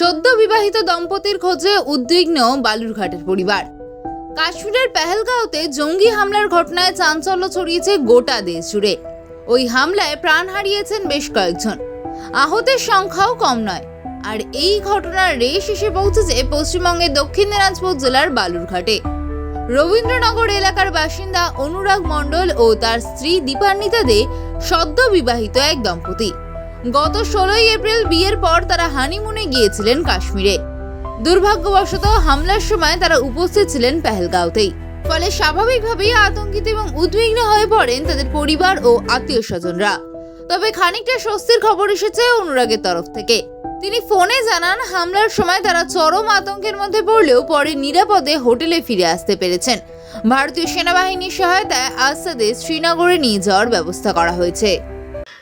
সদ্য বিবাহিত দম্পতির খোঁজে উদ্বিগ্ন বালুরঘাটের পরিবার। কাশ্মীরের পেহেলগাঁওতে জঙ্গি হামলার ঘটনায় চাঞ্চল্য ছড়িয়েছে গোটা দেশ জুড়ে। ওই হামলায় প্রাণ হারিয়েছেন বেশ কয়েকজন। আহতের সংখ্যাও কম নয়। আর এই ঘটনার রেশ এসে পৌঁছেছে পশ্চিমবঙ্গের দক্ষিণ দিনাজপুর জেলার বালুরঘাটে। রবীন্দ্রনগর এলাকার বাসিন্দা অনুরাগ মণ্ডল ও তার স্ত্রী দীপান্বিতা দে সদ্য বিবাহিত এক দম্পতি। গত ষোলোই এপ্রিল বিয়ের পর তারা হানিমুনে গিয়েছিলেন কাশ্মীরে। দুর্ভাগ্যবশত হামলার সময় তারা উপস্থিত ছিলেন পেহেলগাঁওতেই। ফলে স্বাভাবিকভাবেই আতঙ্কিত এবং উদ্বিগ্ন হয়ে পড়েন তাদের পরিবার ও আত্মীয় স্বজনরা তবে খানিকটা স্বস্তির খবর এসেছে অনুরাগের তরফ থেকে। তিনি ফোনে জানান, হামলার সময় তারা চরম আতঙ্কের মধ্যে পড়লেও পরে নিরাপদে হোটেলে ফিরে আসতে পেরেছেন। ভারতীয় সেনাবাহিনীর সহায়তায় তাদের শ্রীনগরে নিয়ে যাওয়ার ব্যবস্থা করা হয়েছে।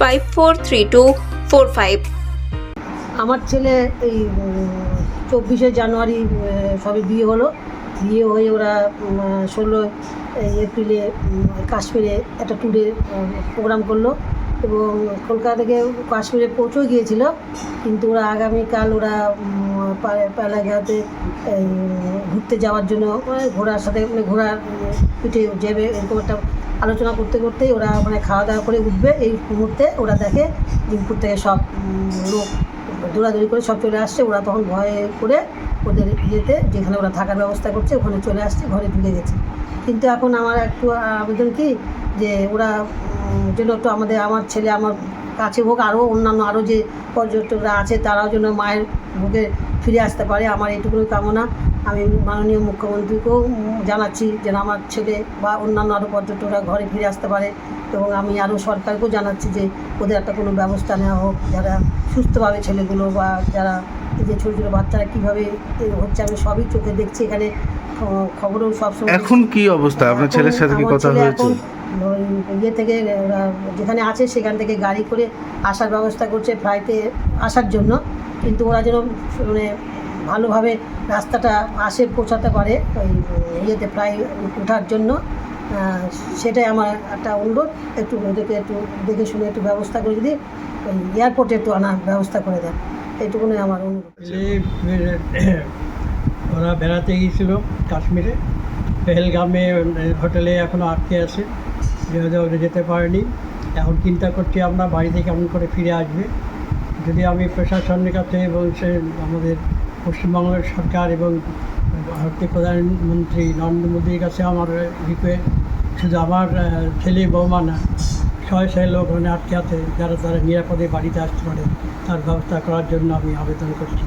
five four three two four five আমার ছেলে এই চব্বিশে জানুয়ারি সবে বিয়ে হলো। বিয়ে হয়ে ওরা ষোলো এপ্রিলে কাশ্মীরে একটা ট্যুরে প্রোগ্রাম করল এবং কলকাতা থেকে কাশ্মীরে পৌঁছেও গিয়েছিল। কিন্তু ওরা আগামীকাল ওরা পালাগাতে ঘুরতে যাওয়ার জন্য, ঘোড়ার সাথে মানে ঘোড়ার পিঠে যাবে এরকম একটা আলোচনা করতে করতেই ওরা মানে খাওয়া দাওয়া করে উঠবে। এই মুহূর্তে ওরা দেখে দিনপুর থেকে সব লোক দৌড়াদৌড়ি করে সব চলে আসছে। ওরা তখন ভয়ে করে ওদের ইয়েতে যেখানে ওরা থাকার ব্যবস্থা করছে, ওখানে চলে আসছে, ঘরে ঢুকে গেছে। কিন্তু এখন আমার একটু আবেদন কি, যে ওরা যেন একটু আমাদের, আমার ছেলে, আমার কাছে হোক, আরও অন্যান্য আরও যে পর্যটকরা আছে, তারাও যেন মায়ের বুকে ফিরে আসতে পারে। আমার এইটুকুনি কামনা। আমি মাননীয় মুখ্যমন্ত্রীকেও জানাচ্ছি যেন আমার ছেলে বা অন্যান্য আরও পর্যটকরা ঘরে ফিরে আসতে পারে এবং আমি আরও সরকারকেও জানাচ্ছি যে ওদের একটা কোনো ব্যবস্থা নেওয়া হোক যারা সুস্থভাবে ছেলেগুলো বা যারা যে ছোটো ছোটো বাচ্চারা কীভাবে হচ্ছে আমি সবই চোখে দেখছি এখানে খবরও সবসময় এখন কি অবস্থা? আপনার ছেলের সাথে কি কথা হয়েছে? ইয়ে থেকে যেখানে আছে সেখান থেকে গাড়ি করে আসার ব্যবস্থা করছে ফ্লাইটে আসার জন্য কিন্তু ওরা যেন মানে ভালোভাবে রাস্তাটা আসে পৌঁছাতে পারে ওই ইয়েতে প্রায় ওঠার জন্য। সেটাই আমার একটা অনুরোধ। একটু ওদেরকে একটু দেখে শুনে একটু ব্যবস্থা করে যদি ওই এয়ারপোর্টে একটু আনার ব্যবস্থা করে দেন। এইটুকুনি আমার অনুরোধ। ওরা বেড়াতে গিয়েছিল কাশ্মীরে। পেহেলগামে হোটেলে এখনও আটকে আছে। যেহেতু ওরা যেতে পারেনি। এখন চিন্তা করছি আমরা বাড়িতে কেমন করে ফিরে আসবে। যদি আমি প্রশাসনের কাছে সে আমাদের পশ্চিমবঙ্গের সরকার এবং ভারতের প্রধানমন্ত্রী নরেন্দ্র মোদীর কাছে আমার রিকোয়েস্ট শুধু আমার ছেলে বৌমা না, ছয় ছয় লোক ওখানে আটকে আছে, যারা তারা নিরাপদে বাড়িতে আসতে পারে, তার ব্যবস্থা করার জন্য আমি আবেদন করছি।